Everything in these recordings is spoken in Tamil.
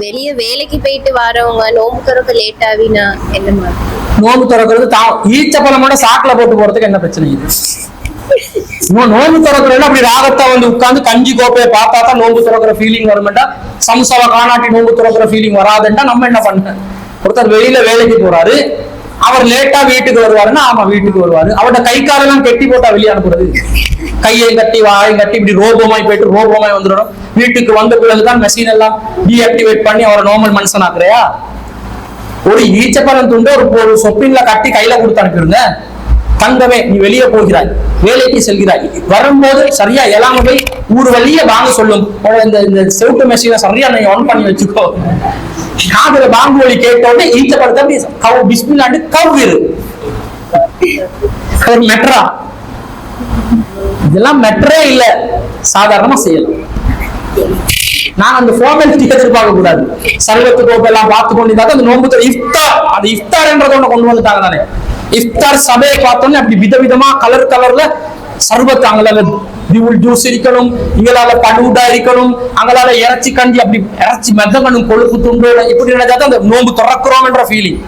வெளிய வேலைக்கு போயிட்டு வரவங்க நோம்பு திறக்க லேட் ஆவினா என்ன மாதிரி? நோம்பு திறக்கிறது தா ஈச்ச பழமோட சாக்குல போட்டு போறதுக்கு என்ன பிரச்சனை இது? நோ- நோம்பு திறக்கிறேன்னா அப்படி ராகத்தா வந்து உட்காந்து கஞ்சி கோப்பையை பார்த்தா தான் நோம்பு திறக்கிற ஃபீலிங் வருமெண்டா. சம்சாவை காணாட்டி நோம்பு திறக்கிற ஃபீலிங் வராதுன்னா நம்ம என்ன பண்ண? ஒருத்தர் வெளியில வேலைக்கு போறாரு. அவர் லேட்டா வீட்டுக்கு வருவாருன்னா ஆமா வீட்டுக்கு வருவாரு. அவரோட கை காலெல்லாம் கட்டி போட்டா வெளியே அனுப்புறது. கையை கட்டி வாயை கட்டி இப்படி ரோபமாய் போயிட்டு ரோபோமாய் வந்துடும் வீட்டுக்கு வந்த பிறகுதான் மெஷின் எல்லாம் டீஆக்டிவேட் பண்ணி அவரை நார்மல் மனுஷன் ஆக்குறியா ஒரு ஈச்சப்பழம் துண்டு ஒரு ஒரு சொப்பின்ல கட்டி கையில கொடுத்து அனுப்பிடுங்க. தங்கமே நீ வெளியே போகிறாய். வேலைக்கு செல்கிறாய். வரும்போது சரியா எல்லாம போய் ஊர் வழியே வாங்க சொல்லும். இந்த இந்த செவுட்டு மெஷினை சரியா நீ ஆன் பண்ணி வச்சுக்கோ. காதல பாம்பு வழி கேட்டோடனே ஈச்சப்பழத்தை கவு பிஸ்மில்லாண்டு கவ்விரு. ஒரு மெட்ரா. இதெல்லாம் மெட்ரே இல்ல. சாதாரணமா செய்யலாம். நான் அந்த ஃபார்மாலிட்டி எதிர்பார்க்க கூடாது. சர்வத்து கோப்பெல்லாம் பார்த்து கொண்டு அந்த நோன்பு தர இஃப்தார் அந்த இஃப்தார்ன்றத ஒண்ணு கொண்டு வந்துட்டாங்க தானே. இஃப்தார் சபையை பார்த்தோன்னே அப்படி விதவிதமா கலர் கலர்ல சர்வத்து அங்களால திவுள் ஜூஸ் இருக்கணும் இங்களால படுடா இருக்கணும் அங்களால இறைச்சி கண்டி அப்படி இறைச்சி மெத்தகணும் கொழுப்பு துண்டு இப்படி நினைச்சா அந்த நோன்பு திறக்கிறோம்ன்ற ஃபீலிங்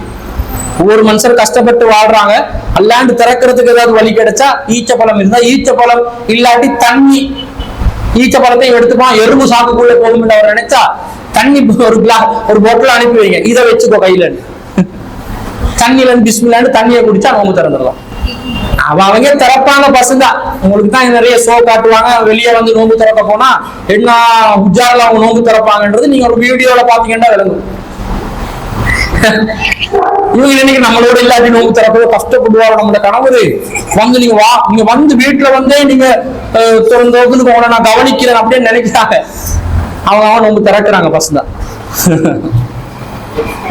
ஒவ்வொரு மனுஷர் கஷ்டப்பட்டு வாழ்றாங்க. அல்லாண்டு திறக்கிறதுக்கு ஏதாவது வழி கிடைச்சா ஈச்ச பழம் இருந்தா ஈச்ச பழம் இல்லாட்டி தண்ணி. ஈச்ச பழத்தையும் எடுத்துப்பான். எறும்பு சாக்குக்குள்ள போகும் அவர் நினைச்சா தண்ணி ஒரு கிளா ஒரு பொட்டில் அனுப்பி வைங்க. இதை வச்சுக்கோ கையில. தண்ணில இருந்து பிஸ்மில்லான்னு தண்ணியை குடிச்சா நோம்பு திறந்துடலாம். அவ அவங்க திறப்பாங்க பசங்க உங்களுக்கு தான் நிறைய ஷோ காட்டுவாங்க. வெளியே வந்து நோம்பு திறக்க போனா என்ன உஜாரில் அவங்க நோம்பு திறப்பாங்கன்றது நீங்க ஒரு வீடியோல பாத்தீங்கன்னா விளங்கும். இவங்க இன்னைக்கு நம்மளோட இல்லாட்டி நோக்கு தரப்போ கஷ்டப்படுவாங்க நம்மளோட கணவர் வந்து நீங்க வா நீங்க வந்து வீட்டுல வந்தே நீங்க அஹ், உங்களை நான் கவனிக்கிறேன் அப்படின்னு நினைக்கிறாங்க. அவங்க அவன் நோம்பு திறக்கிறாங்க பசங்க